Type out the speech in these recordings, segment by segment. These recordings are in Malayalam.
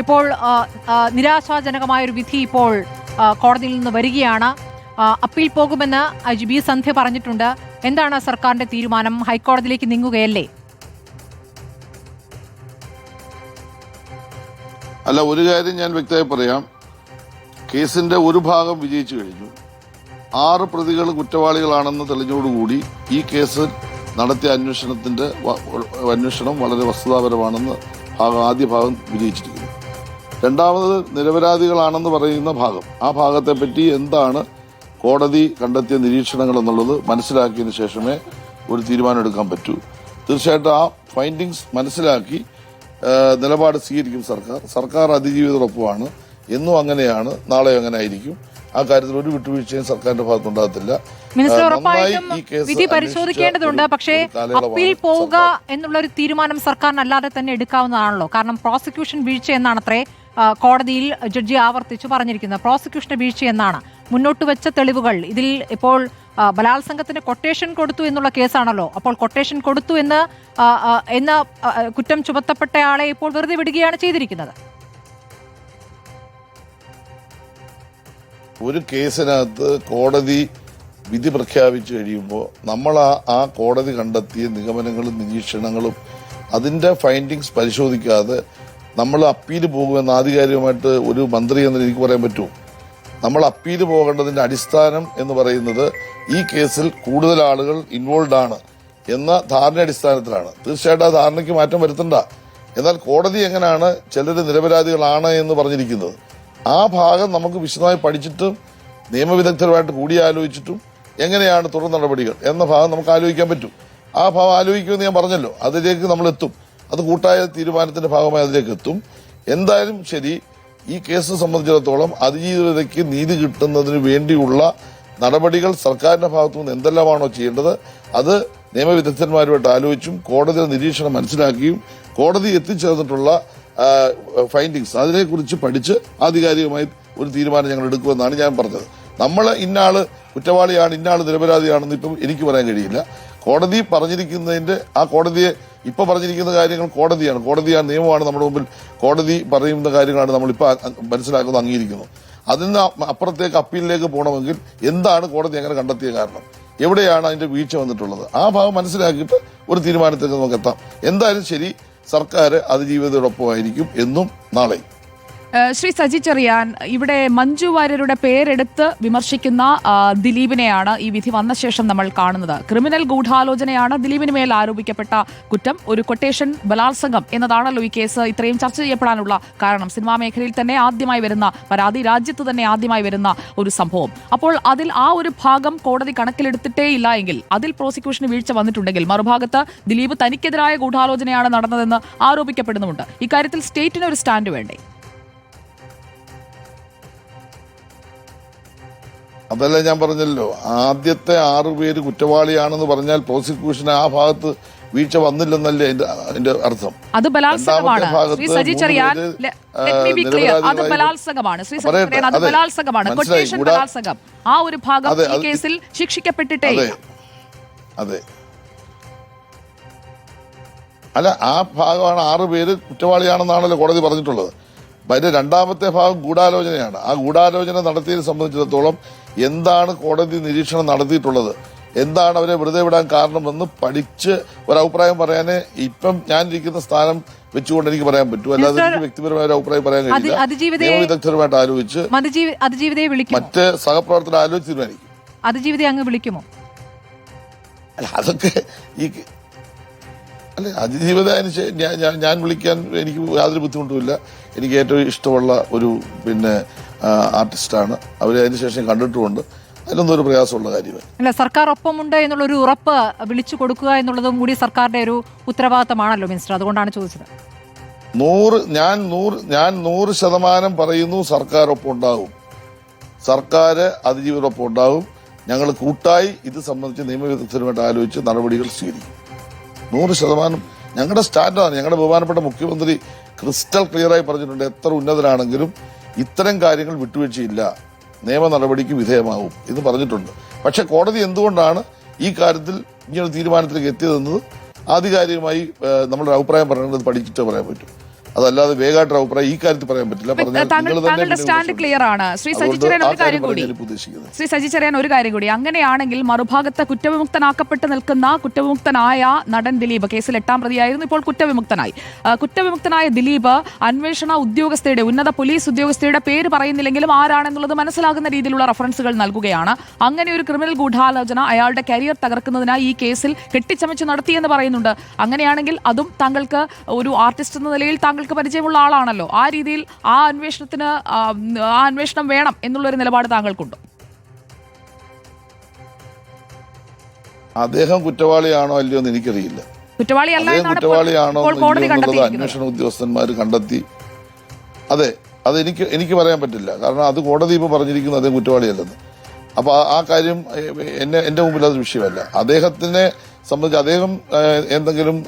ഇപ്പോൾ നിരാശാജനകമായ ഒരു വിധി ഇപ്പോൾ കോടതിയിൽ നിന്ന് വരികയാണ്. അപ്പീൽ പോകുമെന്ന് ബി സന്ധ്യ പറഞ്ഞിട്ടുണ്ട്. എന്താണ് സർക്കാരിന്റെ തീരുമാനം? ഹൈക്കോടതിയിലേക്ക് നീങ്ങുകയല്ലേ? അല്ല ഒരു കാര്യം ഞാൻ വ്യക്തമായി പറയാം. കേസിന്റെ ഒരു ഭാഗം വിജയിച്ചു കഴിഞ്ഞു. ആറ് പ്രതികൾ കുറ്റവാളികളാണെന്ന് തെളിഞ്ഞോടുകൂടി ഈ കേസ് നടത്തിയ അന്വേഷണത്തിന്റെ അന്വേഷണം വളരെ വസ്തുതാപരമാണെന്ന് ആദ്യ ഭാഗം വിജയിച്ചിരിക്കുന്നു. രണ്ടാമത് നിരപരാധികളാണെന്ന് പറയുന്ന ഭാഗം. ആ ഭാഗത്തെപ്പറ്റി എന്താണ് കോടതി കണ്ടെത്തിയ നിരീക്ഷണങ്ങൾ എന്നുള്ളത് മനസ്സിലാക്കിയതിന് ശേഷമേ ഒരു തീരുമാനമെടുക്കാൻ പറ്റൂ. തീർച്ചയായിട്ടും ആ ഫൈൻഡിങ്സ് മനസ്സിലാക്കി നിലപാട് സ്വീകരിക്കും സർക്കാർ. സർക്കാർ അതിജീവിതോടൊപ്പമാണ് എന്നും അങ്ങനെയാണ്. നാളെ അങ്ങനെ ആയിരിക്കും. ആ കാര്യത്തിൽ ഒരു വിട്ടുവീഴ്ചയും സർക്കാരിന്റെ ഭാഗത്തുണ്ടാകത്തില്ല. മിനിസ്റ്റർ ഉറപ്പായിട്ടും വിധി പരിശോധിക്കേണ്ടതുണ്ട്. പക്ഷേ അപ്പീൽ പോവുക എന്നുള്ള ഒരു തീരുമാനം സർക്കാരിന് അല്ലാതെ തന്നെ എടുക്കാവുന്നതാണല്ലോ. കാരണം പ്രോസിക്യൂഷൻ വീഴ്ച എന്നാണത്രേ കോടതിയിൽ ജഡ്ജി ആവർത്തിച്ചു പറഞ്ഞിരിക്കുന്നത് പ്രോസിക്യൂഷന്റെ വീഴ്ചയെന്നാണ് മുന്നോട്ട് വെച്ച തെളിവുകൾ. ഇതിൽ ഇപ്പോൾ ബലാത്സംഗത്തിന് കൊട്ടേഷൻ കൊടുത്തു എന്നുള്ള കേസാണല്ലോ. അപ്പോൾ കൊട്ടേഷൻ കൊടുത്തു എന്ന് എന്ന കുറ്റം ചുമത്തപ്പെട്ടയാളെ ഇപ്പോൾ വെറുതെ വിടുകയാണ് ചെയ്തിരിക്കുന്നത്. ഒരു കേസിനകത്ത് കോടതി വിധി പ്രഖ്യാപിച്ചു കഴിയുമ്പോൾ നമ്മൾ ആ ആ കോടതി കണ്ടെത്തിയ നിഗമനങ്ങളും നിരീക്ഷണങ്ങളും അതിന്റെ ഫൈൻഡിങ്സ് പരിശോധിക്കാതെ നമ്മൾ അപ്പീൽ പോകുമെന്ന് ആധികാരികമായിട്ട് ഒരു മന്ത്രി എന്ന് എനിക്ക് പറയാൻ പറ്റുമോ നമ്മൾ അപ്പീൽ പോകേണ്ടതിന്റെ അടിസ്ഥാനം എന്ന് പറയുന്നത് ഈ കേസിൽ കൂടുതൽ ആളുകൾ ഇൻവോൾവ് ആണ് എന്ന ധാരണ അടിസ്ഥാനത്തിലാണ്. തീർച്ചയായിട്ടും ആ ധാരണയ്ക്ക് മാറ്റം വരുത്തണ്ട. എന്നാൽ കോടതി എങ്ങനെയാണ് ചിലർ നിരപരാധികളാണ് എന്ന് പറഞ്ഞിരിക്കുന്നത്? ആ ഭാഗം നമുക്ക് വിശദമായി പഠിച്ചിട്ടും നിയമവിദഗ്ധരുമായിട്ട് കൂടിയാലോചിച്ചിട്ടും എങ്ങനെയാണ് തുടർ നടപടികൾ എന്ന ഭാഗം നമുക്ക് ആലോചിക്കാൻ പറ്റും. ആ ഭാഗം ആലോചിക്കുമെന്ന് ഞാൻ പറഞ്ഞല്ലോ. അതിലേക്ക് നമ്മൾ എത്തും അത് കൂട്ടായ തീരുമാനത്തിന്റെ ഭാഗമായി അതിലേക്ക് എത്തും. എന്തായാലും ശരി ഈ കേസ് സംബന്ധിച്ചിടത്തോളം അതിജീവിതയ്ക്ക് നീതി കിട്ടുന്നതിന് വേണ്ടിയുള്ള നടപടികൾ സർക്കാരിന്റെ ഭാഗത്തു നിന്ന് എന്തെല്ലാമാണോ ചെയ്യേണ്ടത് അത് നിയമവിദഗ്ധന്മാരുമായിട്ട് ആലോചിച്ചും കോടതിയുടെ നിരീക്ഷണം മനസ്സിലാക്കിയും കോടതി എത്തിച്ചേർന്നിട്ടുള്ള ഫൈൻഡിങ്സ് അതിനെക്കുറിച്ച് പഠിച്ച് ആധികാരികമായി ഒരു തീരുമാനം ഞങ്ങൾ എടുക്കുമെന്നാണ് ഞാൻ പറഞ്ഞത്. നമ്മൾ ഇന്നാൾ കുറ്റവാളിയാണ് ഇന്നാൾ നിരപരാധിയാണെന്ന് ഇപ്പം എനിക്ക് പറയാൻ കഴിയില്ല. കോടതി പറഞ്ഞിരിക്കുന്നതിന്റെ ആ കോടതിയെ ഇപ്പൊ പറഞ്ഞിരിക്കുന്ന കാര്യങ്ങൾ കോടതിയാണ്. കോടതിയാണ് നിയമമാണ് നമ്മുടെ മുമ്പിൽ കോടതി പറയുന്ന കാര്യങ്ങളാണ് നമ്മളിപ്പോൾ മനസ്സിലാക്കുന്നത് അംഗീകരിക്കുന്നത് അതിൽ നിന്ന് അപ്പുറത്തേക്ക് അപ്പീലിലേക്ക് പോകണമെങ്കിൽ എന്താണ് കോടതി അങ്ങനെ കണ്ടെത്തിയ കാരണം? എവിടെയാണ് അതിന്റെ വീഴ്ച വന്നിട്ടുള്ളത്? ആ ഭാഗം മനസ്സിലാക്കിയിട്ട് ഒരു തീരുമാനത്തിലേക്ക് നമുക്ക് എത്താം. എന്തായാലും ശരി സർക്കാർ അതിജീവിതയോടൊപ്പമായിരിക്കും എന്നും നാളെയും. ശ്രീ സജി ചെറിയാൻ ഇവിടെ മഞ്ജു വാര്യരുടെ പേരെടുത്ത് വിമർശിക്കുന്ന ദിലീപിനെയാണ് ഈ വിധി വന്ന ശേഷം നമ്മൾ കാണുന്നത്. ക്രിമിനൽ ഗൂഢാലോചനയാണ് ദിലീപിന് മേൽ ആരോപിക്കപ്പെട്ട കുറ്റം. ഒരു കൊട്ടേഷൻ ബലാത്സംഗം എന്നതാണല്ലോ ഈ കേസ്. ഇത്രയും ചർച്ച ചെയ്യപ്പെടാനുള്ള കാരണം. സിനിമാ മേഖലയിൽ തന്നെ ആദ്യമായി വരുന്ന പരാതി രാജ്യത്ത് തന്നെ ആദ്യമായി വരുന്ന ഒരു സംഭവം. അപ്പോൾ അതിൽ ആ ഒരു ഭാഗം കോടതി കണക്കിലെടുത്തിട്ടേ ഇല്ല എങ്കിൽ അതിൽ പ്രോസിക്യൂഷന് വീഴ്ച വന്നിട്ടുണ്ടെങ്കിൽ മറുഭാഗത്ത് ദിലീപ് തനിക്കെതിരായ ഗൂഢാലോചനയാണ് നടന്നതെന്ന് ആരോപിക്കപ്പെടുന്നുമുണ്ട്. ഇക്കാര്യത്തിൽ സ്റ്റേറ്റിന് ഒരു സ്റ്റാൻഡ് വേണ്ടേ? അതല്ല ഞാൻ പറഞ്ഞല്ലോ? ആദ്യത്തെ ആറു പേര് കുറ്റവാളിയാണെന്ന് പറഞ്ഞാൽ പ്രോസിക്യൂഷൻ ആ ഭാഗത്ത് വീഴ്ച വന്നില്ലെന്നല്ലേ അതിന്റെ അതിന്റെ അർത്ഥം. അത് ബലാത്സംഗമാണ്. ആ, ഒരു ഭാഗം ഈ കേസിൽ ശിക്ഷിക്കപ്പെട്ടിട്ടേ അതെ. അല്ല ആ ഭാഗമാണ് ആറ് പേര് കുറ്റവാളിയാണെന്നാണല്ലോ കോടതി പറഞ്ഞിട്ടുള്ളത്. അതിന്റെ രണ്ടാമത്തെ ഭാഗം ഗൂഢാലോചനയാണ്. ആ ഗൂഢാലോചന നടത്തിയതിനെ സംബന്ധിച്ചിടത്തോളം എന്താണ് കോടതി നിരീക്ഷണം നടത്തിയിട്ടുള്ളത്? എന്താണ് അവരെ വെറുതെ വിടാൻ കാരണമെന്ന് പഠിച്ച് ഒരഭിപ്രായം പറയാനേ ഇപ്പം ഞാൻ ഇരിക്കുന്ന സ്ഥാനം വെച്ചുകൊണ്ട് എനിക്ക് പറയാൻ പറ്റൂ. അല്ലാതെ എനിക്ക് വ്യക്തിപരമായ ഒരു അഭിപ്രായം പറയാൻ കഴിയില്ല. നിയമവിദഗ്ധരുമായിട്ട് ആലോചിച്ച് മറ്റ് സഹപ്രവർത്തകർ ആലോചിച്ച് തീരുമാനിക്കും. അതിജീവിതയെ അങ്ങ് വിളിക്കുമോ? അല്ല അതൊക്കെ ഈ അല്ല അതിജീവിത ഞാൻ- ഞാൻ- വിളിക്കാൻ എനിക്ക് യാതൊരു ബുദ്ധിമുട്ടുമില്ല. എനിക്ക് ഏറ്റവും ഇഷ്ടമുള്ള ഒരു പിന്നെ ആർട്ടിസ്റ്റാണ്. അവരെ അതിനുശേഷം കണ്ടിട്ടുമുണ്ട്. അതിലൊന്നും ഒരു പ്രയാസമുള്ള കാര്യമാണ് അല്ല സർക്കാർ ഒപ്പമുണ്ട് എന്നുള്ള ഒരു ഉറപ്പ് വിളിച്ചു കൊടുക്കുക എന്നുള്ളതും കൂടി സർക്കാരിന്റെ ഒരു ഉത്തരവാദിത്തമാണല്ലോ മിനിസ്റ്റർ. അതുകൊണ്ടാണ് ചോദിച്ചത്. നൂറ് ഞാൻ നൂറ് ഞാൻ നൂറ് ശതമാനം പറയുന്നു സർക്കാർ ഒപ്പം ഉണ്ടാവും സർക്കാർ അതിജീവിതൊപ്പം ഉണ്ടാവും ഞങ്ങൾ കൂട്ടായി ഇത് സംബന്ധിച്ച് നിയമവിദഗ്ധരുമായിട്ട് ആലോചിച്ച് നടപടികൾ സ്വീകരിക്കും. നൂറ് ശതമാനം ഞങ്ങളുടെ സ്റ്റാൻഡാണ്. ഞങ്ങളുടെ ബഹുമാനപ്പെട്ട മുഖ്യമന്ത്രി ക്രിസ്റ്റൽ ക്ലിയറായി പറഞ്ഞിട്ടുണ്ട് എത്ര ഉന്നതരാണെങ്കിലും ഇത്തരം കാര്യങ്ങൾ വിട്ടുവീഴ്ചയില്ല. നിയമ നടപടിക്ക് വിധേയമാവും എന്ന് പറഞ്ഞിട്ടുണ്ട്. പക്ഷെ കോടതി എന്തുകൊണ്ടാണ് ഈ കാര്യത്തിൽ ഇങ്ങനെ തീരുമാനത്തിലേക്ക് എത്തിയതെന്നത്? ആധികാരികമായി നമ്മുടെ അഭിപ്രായം പറയേണ്ടത് പഠിച്ചിട്ട് പറയാൻ പറ്റും. അതല്ലാതെ വേഗമായിട്ട് അഭിപ്രായം ഈ കാര്യത്തിൽ പറയാൻ പറ്റില്ല. താങ്കൾ താങ്കളുടെ സ്റ്റാൻഡ് ക്ലിയർ ആണ്. ശ്രീ സജി ചെറിയാൻ ഒരു കാര്യം കൂടി. ശ്രീ സജി ചെറിയാൻ ഒരു കാര്യം കൂടി. അങ്ങനെയാണെങ്കിൽ മറുഭാഗത്ത് കുറ്റവിമുക്തനാക്കപ്പെട്ട് നിൽക്കുന്ന കുറ്റവിമുക്തനായ നടൻ ദിലീപ് കേസിൽ എട്ടാം പ്രതിയായിരുന്നു. ഇപ്പോൾ കുറ്റവിമുക്തനായി. കുറ്റവിമുക്തനായ ദിലീപ് അന്വേഷണ ഉദ്യോഗസ്ഥയുടെ ഉന്നത പോലീസ് ഉദ്യോഗസ്ഥയുടെ പേര് പറയുന്നില്ലെങ്കിലും ആരാണെന്നുള്ളത് മനസ്സിലാകുന്ന രീതിയിലുള്ള റഫറൻസുകൾ നൽകുകയാണ്. അങ്ങനെ ഒരു ക്രിമിനൽ ഗൂഢാലോചന അയാളുടെ കരിയർ തകർക്കുന്നതിനായി ഈ കേസിൽ കെട്ടിച്ചമച്ച് നടത്തിയെന്ന് പറയുന്നുണ്ട്. അങ്ങനെയാണെങ്കിൽ അതും താങ്കൾക്ക് ഒരു ആർട്ടിസ്റ്റ് എന്ന നിലയിൽ താങ്കൾക്ക് പരിചയമുള്ള ആളാണല്ലോ. ആ രീതിയിൽ ആ അന്വേഷണത്തിന് ആ, അന്വേഷണം വേണം എന്നുള്ളൊരു നിലപാട് താങ്കൾക്കുണ്ടോ? അദ്ദേഹം കുറ്റവാളിയാണോ അല്ലയോ എന്ന് എനിക്കറിയില്ല. കുറ്റവാളിയാണോ എന്നുള്ളത് അന്വേഷണ ഉദ്യോഗസ്ഥന്മാർ കണ്ടെത്തി. അതെ അത് എനിക്ക് എനിക്ക് പറയാൻ പറ്റില്ല. കാരണം അത് കോടതി ഇപ്പോൾ പറഞ്ഞിരിക്കുന്നത് അദ്ദേഹം കുറ്റവാളിയല്ലെന്ന്. അപ്പോൾ ആ- കാര്യം എന്നെ എന്റെ മുമ്പിൽ അത് വിഷയമല്ല. അദ്ദേഹത്തിനെ സംബന്ധിച്ച് അദ്ദേഹം എന്തെങ്കിലും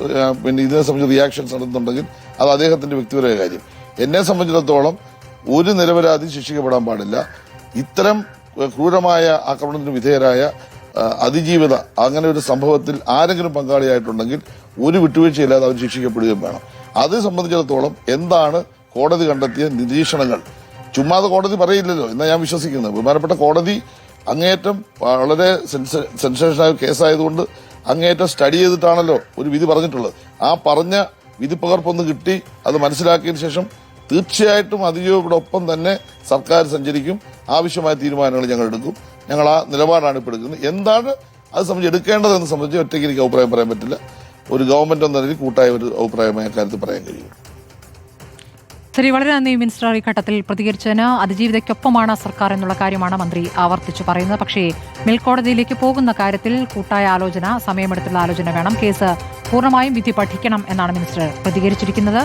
പിന്നെ ഇതിനെ സംബന്ധിച്ച് റിയാക്ഷൻസ് നടത്തുന്നുണ്ടെങ്കിൽ അത് അദ്ദേഹത്തിന്റെ വ്യക്തിപരമായ കാര്യം. എന്നെ സംബന്ധിച്ചിടത്തോളം ഒരു നിരപരാധി ശിക്ഷിക്കപ്പെടാൻ പാടില്ല. ഇത്തരം ക്രൂരമായ ആക്രമണത്തിന് വിധേയരായ അതിജീവിത അങ്ങനെ ഒരു സംഭവത്തിൽ ആരെങ്കിലും പങ്കാളിയായിട്ടുണ്ടെങ്കിൽ ഒരു വിട്ടുവീഴ്ചയില്ലാതെ അവർ ശിക്ഷിക്കപ്പെടുകയും വേണം. അത് സംബന്ധിച്ചിടത്തോളം എന്താണ് കോടതി കണ്ടെത്തിയ നിരീക്ഷണങ്ങൾ? ചുമ്മാതെ കോടതി പറയില്ലല്ലോ എന്നാ ഞാൻ വിശ്വസിക്കുന്നത്. ബഹുമാനപ്പെട്ട കോടതി അങ്ങേയറ്റം വളരെ സെൻസ- സെൻസേഷനായ കേസായതുകൊണ്ട് അങ്ങേയറ്റം സ്റ്റഡി ചെയ്തിട്ടാണല്ലോ ഒരു വിധി പറഞ്ഞിട്ടുള്ളത്. ആ പറഞ്ഞ വിധി പകർപ്പൊന്ന് കിട്ടി അത് മനസ്സിലാക്കിയതിനു ശേഷം തീർച്ചയായിട്ടും അതിജീവിയുടെ ഒപ്പം തന്നെ സർക്കാർ സഞ്ചരിക്കും. ആവശ്യമായ തീരുമാനങ്ങൾ ഞങ്ങൾ എടുക്കും. ഞങ്ങൾ ആ നിലപാടാണ് ഇപ്പോൾ എടുക്കുന്നത്. എന്താണ് അത് സംബന്ധിച്ച് എടുക്കേണ്ടതെന്ന് സംബന്ധിച്ച് ഒറ്റയ്ക്ക് എനിക്ക് അഭിപ്രായം പറയാൻ പറ്റില്ല. ഒരു ഗവൺമെന്റ് എന്ന നിലയിൽ കൂട്ടായ ഒരു അഭിപ്രായമായ കാര്യത്തിൽ പറയാൻ കഴിയും. ശരി വളരെ നന്ദി മിനിസ്റ്റർ ഈ ഘട്ടത്തിൽ പ്രതികരിച്ചതിന് അതിജീവിതയ്ക്കൊപ്പമാണ് സർക്കാർ എന്നുള്ള കാര്യമാണ് മന്ത്രി ആവർത്തിച്ചു പറയുന്നത്. പക്ഷേ മേൽക്കോടതിയിലേക്ക് പോകുന്ന കാര്യത്തിൽ കൂട്ടായ ആലോചന സമയമെടുത്തുള്ള ആലോചന വേണം. കേസ് പൂർണമായും വിധി പഠിക്കണം എന്നാണ് മിനിസ്റ്റർ പ്രതികരിച്ചിരിക്കുന്നത്.